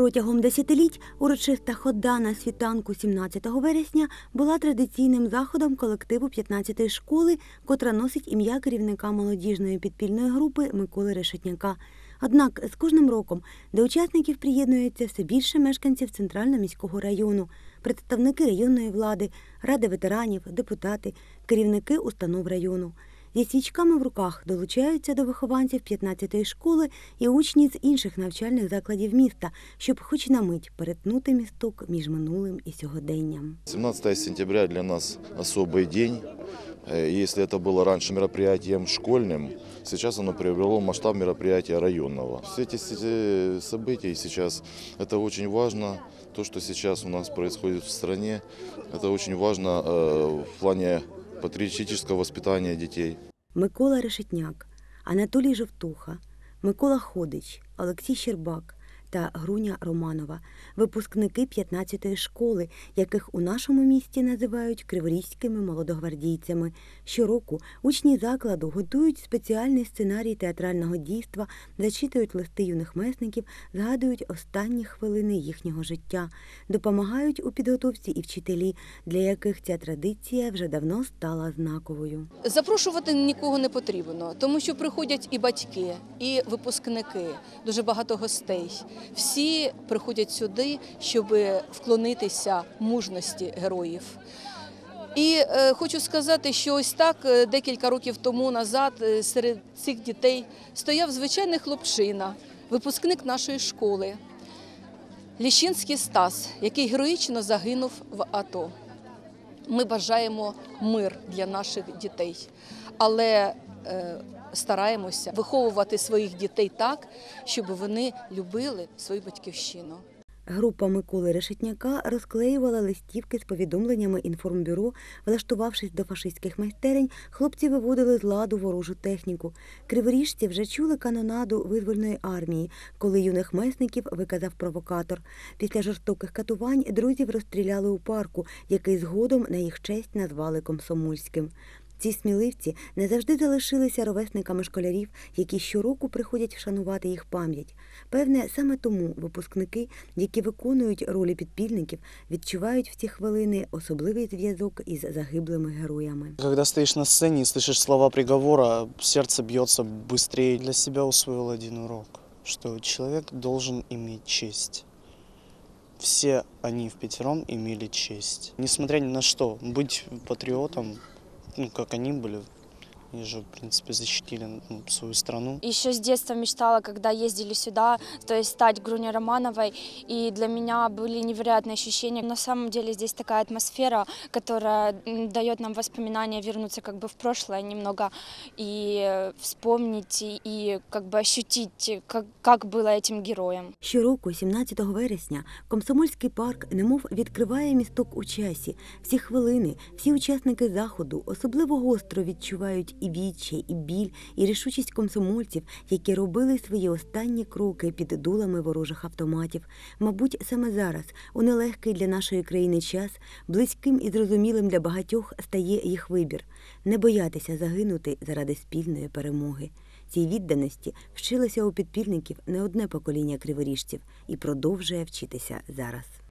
Протягом десятиліть урочиста хода на світанку 17 вересня була традиційним заходом колективу 15-ї школи, котра носить ім'я керівника молодіжної підпільної групи Миколи Решетняка. Однак з кожним роком до учасників приєднується все більше мешканців центрально-міського району, представники районної влади, ради ветеранів, депутати, керівники установ району. Зі свічками в руках долучаються до вихованців 15-ї школи і учні з інших навчальних закладів міста, щоб хоч на мить перетнути місток між минулим і сьогоденням. 17 сентября для нас особый день. Э, Если это было раньше мероприятием школьным, сейчас оно приобрело масштаб мероприятия районного. Все эти с- э, события сейчас, это очень важно. То, что сейчас у нас происходит в стране, это очень важно э, в плане патриотического воспитания детей. Микола Решетняк, Анатолій Жовтуха, Микола Ходич, Олексій Щербак та Груня Романова випускники 15-ї школи, яких у нашому місті називають криворізькими молодогвардійцями. Щороку учні закладу готують спеціальний сценарій театрального дійства, зачитують листи юних месників, згадують останні хвилини їхнього життя, допомагають у підготовці і вчителі, для яких ця традиція вже давно стала знаковою. Запрошувати нікого не потрібно, тому що приходять і батьки, і випускники, дуже багато гостей. Всі приходять сюди, щоб вклонитися мужності героїв. І е, хочу сказати, що ось так е, декілька років тому назад е, серед цих дітей стояв звичайний хлопчина, випускник нашої школи, Ліщинський Стас, який героїчно загинув в АТО. Ми бажаємо мир для наших дітей, але стараємося виховувати своїх дітей так, щоб вони любили свою батьківщину. Група Миколи Решетняка розклеювала листівки з повідомленнями інформбюро. Влаштувавшись до фашистських майстерень, хлопці виводили з ладу ворожу техніку. Криворіжці вже чули канонаду визвольної армії, коли юних месників виказав провокатор. Після жорстоких катувань друзів розстріляли у парку, який згодом на їх честь назвали комсомольським. Ці сміливці не завжди залишилися ровесниками школярів, які щороку приходять вшанувати їх пам'ять. Певне, саме тому випускники, які виконують ролі підпільників, відчувають в ці хвилини особливий зв'язок із загиблими героями. Когда стоишь на сцене и слышишь слова приговора, сердце бьется быстрее. Для себя усвоил один урок, что человек должен иметь честь. Все они в пятером имели честь. Несмотря ни на что, быть патриотом, ну, как они были, они же, в принципе, защитили ну, свою страну. Еще с детства мечтала, когда ездили сюда, то есть стать Груней Романовой. И для меня были невероятные ощущения. На самом деле здесь такая атмосфера, которая м, дает нам воспоминания вернуться как бы в прошлое немного и э, вспомнить и, и как бы ощутить, как, как было этим героем. Щороку, 17 вересня, Комсомольський парк немов відкриває місток у часі. Всі хвилини, всі учасники заходу особливо гостро відчувають і відчай, і біль, і рішучість комсомольців, які робили свої останні кроки під дулами ворожих автоматів. Мабуть, саме зараз, у нелегкий для нашої країни час, близьким і зрозумілим для багатьох стає їх вибір не боятися загинути заради спільної перемоги. Цій відданості вчилося у підпільників не одне покоління криворіжців і продовжує вчитися зараз.